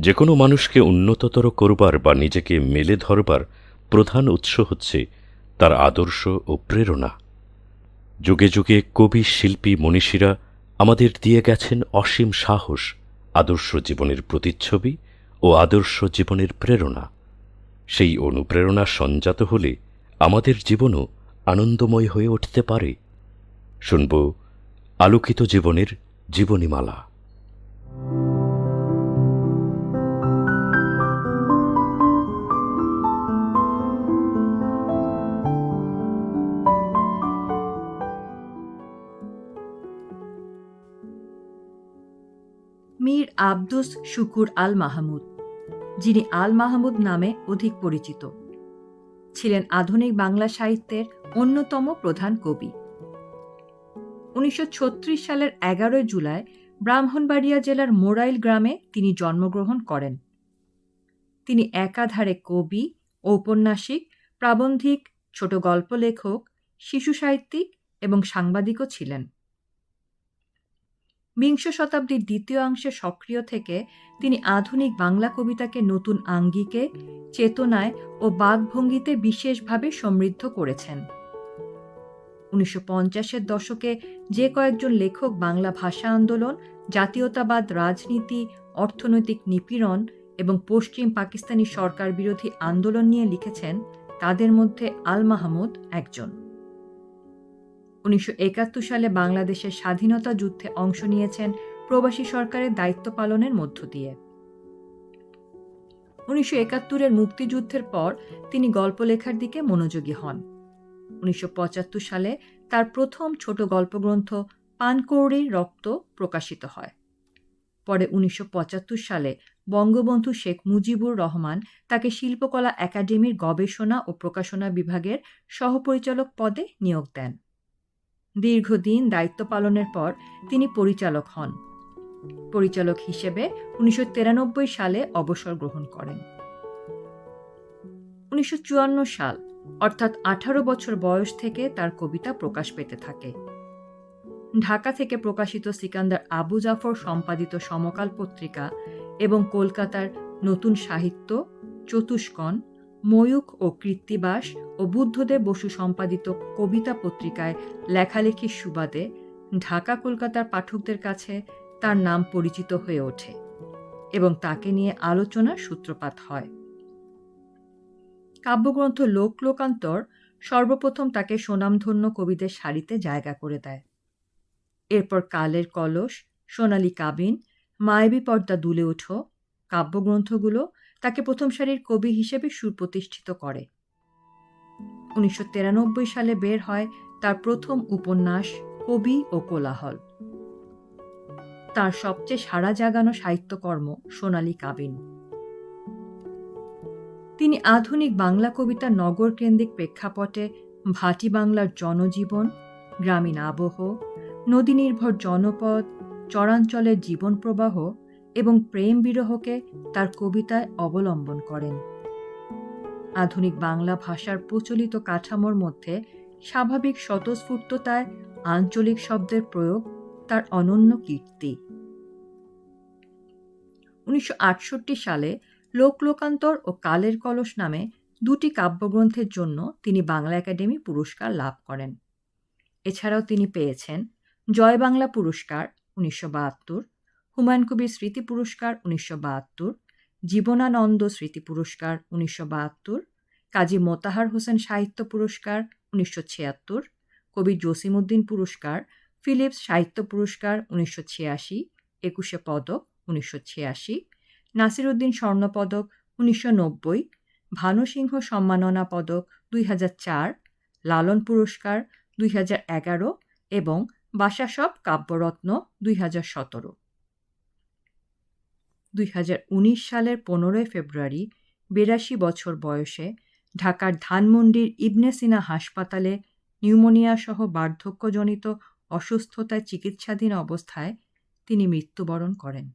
যে কোনো মানুষকে উন্নততর করবার বা নিজেকে মেলে ধরবার প্রধান উৎস হচ্ছে তার আদর্শ ও প্রেরণা। যুগে যুগে কবি, শিল্পী, মনীষীরা আমাদের দিয়ে গেছেন অসীম সাহস, আদর্শ জীবনের প্রতিচ্ছবি ও আদর্শ জীবনের প্রেরণা। সেই অনুপ্রেরণা সঞ্জাত হলে আমাদের জীবনও আনন্দময় হয়ে উঠতে পারে। শুনব আলোকিত জীবনের জীবনীমালা। মীর আব্দুস শুকুর আল মাহমুদ, যিনি আল মাহমুদ নামে অধিক পরিচিত। ছিলেন আধুনিক বাংলা সাহিত্যের অন্যতম প্রধান কবি। উনিশশো ছত্রিশ সালের এগারোই জুলাই ব্রাহ্মণবাড়িয়া জেলার মোরাইল গ্রামে তিনি জন্মগ্রহণ করেন। তিনি একাধারে কবি, ঔপন্যাসিক, প্রাবন্ধিক ছোট গল্প লেখক, শিশু সাহিত্যিক এবং সাংবাদিকও ছিলেন। বিংশ শতাব্দীর দ্বিতীয় অংশে সক্রিয় থেকে তিনি আধুনিক বাংলা কবিতাকে নতুন আঙ্গিকে, চেতনায় ও বাকভঙ্গিতে বিশেষভাবে সমৃদ্ধ করেছেন। উনিশশো পঞ্চাশের দশকে যে কয়েকজন লেখক বাংলা ভাষা আন্দোলন, জাতীয়তাবাদ, রাজনীতি, অর্থনৈতিক নিপীড়ন এবং পশ্চিম পাকিস্তানি সরকার বিরোধী আন্দোলন নিয়ে লিখেছেন, তাদের মধ্যে আল মাহমুদ একজন। উনিশশো একাত্তর সালে বাংলাদেশের স্বাধীনতা যুদ্ধে অংশ নিয়েছেন প্রবাসী সরকারের দায়িত্ব পালনের মধ্য দিয়ে। উনিশশো একাত্তরের মুক্তিযুদ্ধের পর তিনি গল্প লেখার দিকে মনোযোগী হন। উনিশশো পঁচাত্তর সালে তার প্রথম ছোট গল্পগ্রন্থ পানকৌড়ির রক্ত প্রকাশিত হয়। পরে উনিশশো পঁচাত্তর সালে বঙ্গবন্ধু শেখ মুজিবুর রহমান তাকে শিল্পকলা একাডেমির গবেষণা ও প্রকাশনা বিভাগের সহপরিচালক পদে নিয়োগ দেন। দীর্ঘদিন দায়িত্ব পালনের পর তিনি পরিচালক হন। পরিচালক হিসেবে উনিশশো তিরানব্বই সালে অবসর গ্রহণ করেন। উনিশশো চুয়ান্ন সাল, অর্থাৎ আঠারো বছর বয়স থেকে তার কবিতা প্রকাশ পেতে থাকে। ঢাকা থেকে প্রকাশিত সিকান্দার আবু জাফর সম্পাদিত সমকাল পত্রিকা এবং কলকাতার নতুন সাহিত্য চতুষ্কণ ময়ূখ ও কৃত্তিবাস ও বুদ্ধদেব বসু সম্পাদিত কবিতা পত্রিকায় লেখালেখির সুবাদে ঢাকা, কলকাতার পাঠকদের কাছে তার নাম পরিচিত হয়ে ওঠে এবং তাকে নিয়ে আলোচনার সূত্রপাত হয়। কাব্যগ্রন্থ লোক লোকান্তর সর্বপ্রথম তাকে সুনামধন্য কবিদের সারিতে জায়গা করে দেয়। এরপর কালের কলস, সোনালী কাবিন, মায়াবী পর্দা দুলে ওঠো কাব্যগ্রন্থগুলো তাকে প্রথম সারির কবি হিসেবে সুপ্রতিষ্ঠিত করে। উনিশশো সালে বের হয় তার প্রথম উপন্যাস, কবি ও কোলাহল। তার সবচেয়ে সাড়া জাগানো সাহিত্যকর্ম সোনালী কাবিন। তিনি আধুনিক বাংলা কবিতার নগর কেন্দ্রিক প্রেক্ষাপটে ভাটি বাংলার জনজীবন, গ্রামীণ আবহ, নদী নির্ভর জনপদ, চরাঞ্চলের জীবন প্রবাহ এবং প্রেম বিরহকে তার কবিতায় অবলম্বন করেন। আধুনিক বাংলা ভাষার প্রচলিত কাঠামোর মধ্যে স্বাভাবিক স্বতঃস্ফূর্ততায় আঞ্চলিক শব্দের প্রয়োগ তার অনন্য কীর্তি। উনিশশো আটষট্টি সালে লোকলোকান্তর ও কালের কলস নামে দুটি কাব্যগ্রন্থের জন্য তিনি বাংলা একাডেমি পুরস্কার লাভ করেন। এছাড়াও তিনি পেয়েছেন জয় বাংলা পুরস্কার উনিশশো বাহাত্তর হুমায়ুন কবির স্মৃতি পুরস্কার উনিশশো বাহাত্তর, জীবনানন্দ স্মৃতি পুরস্কার উনিশশো বাহাত্তর, কাজী মোতাহার হোসেন সাহিত্য পুরস্কার উনিশশো ছিয়াত্তর, কবি জসিমউদ্দিন পুরস্কার, ফিলিপস সাহিত্য পুরস্কার উনিশশো ছিয়াশি, একুশে পদক উনিশশো ছিয়াশি নাসিরুদ্দিন স্বর্ণপদক উনিশশো নব্বই ভানুসিংহ সম্মাননা পদক দুই হাজার চার, লালন পুরস্কার দুই হাজার এগারো এবং বাসাসব কাব্যরত্ন দুই হাজার সতেরো। দুই হাজার উনিশ সালের পনেরোই ফেব্রুয়ারি, বিরাশি বছর বয়সে ঢাকার ধানমন্ডির ইবনেসিনা হাসপাতালে নিউমোনিয়া সহ বার্ধক্যজনিত অসুস্থতায় চিকিৎসাধীন অবস্থায় তিনি মৃত্যুবরণ করেন।